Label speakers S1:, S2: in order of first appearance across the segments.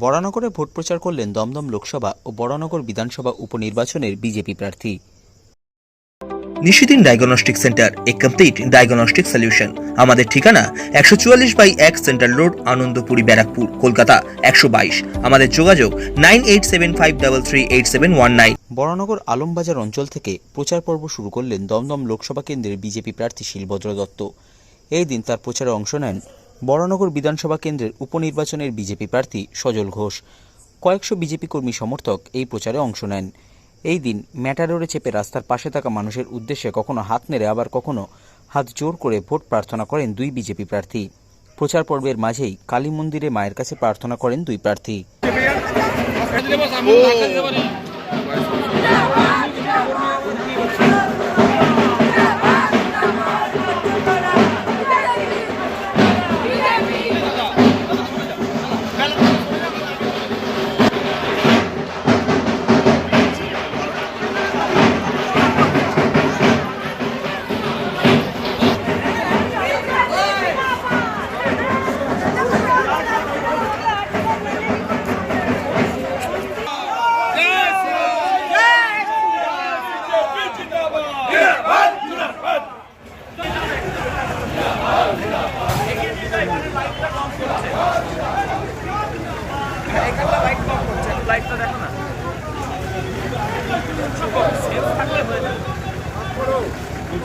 S1: বরানগরে vote প্রচার করলেন দমদম লোকসভা ও বরানগর বিধানসভা উপনির্বাচনের বিজেপি প্রার্থী।
S2: Nishidin diagnostic centre a complete diagnostic solution. আমাদের ঠিকানা একশো চুয়াল্লিশ বাই এক সেন্ট্রাল রোড আনন্দপুরি ব্যারাকপুর কলকাতা একশো বাইশ। আমাদের যোগাযোগ nine eight seven five double three eight seven one nine.
S1: Baranagar Alambazar অঞ্চল থেকে প্রচার পর্ব শুরু করলেন দমদম লোকসভা কেন্দ্রের বিজেপি প্রার্থী শিলভদ্র দত্ত। এই দিন তার প্রচারে অংশ নেন বরানগর বিধানসভা কেন্দ্রের উপনির্বাচনের বিজেপি প্রার্থী সজল ঘোষ। কয়েকশো বিজেপি কর্মী সমর্থক এই প্রচারে অংশ নেন। এই দিন ম্যাটাডোরে চেপে রাস্তার পাশে থাকা মানুষের উদ্দেশ্যে কখনো হাত নেড়ে আবার কখনো হাত জোর করে ভোট প্রার্থনা করেন দুই বিজেপি প্রার্থী। প্রচার পর্বের মাঝেই কালী মন্দিরে মায়ের কাছে প্রার্থনা করেন দুই প্রার্থী।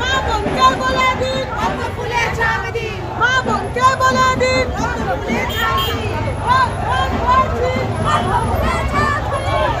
S3: মা বোনকে বলে দিন কত ফুলে চাপ দিন মা বোনকে বলে দিন কত ফুলে চাপ দিন ভোট, ভোট, ভোট দিন, কত ফুলে চাপ দিন।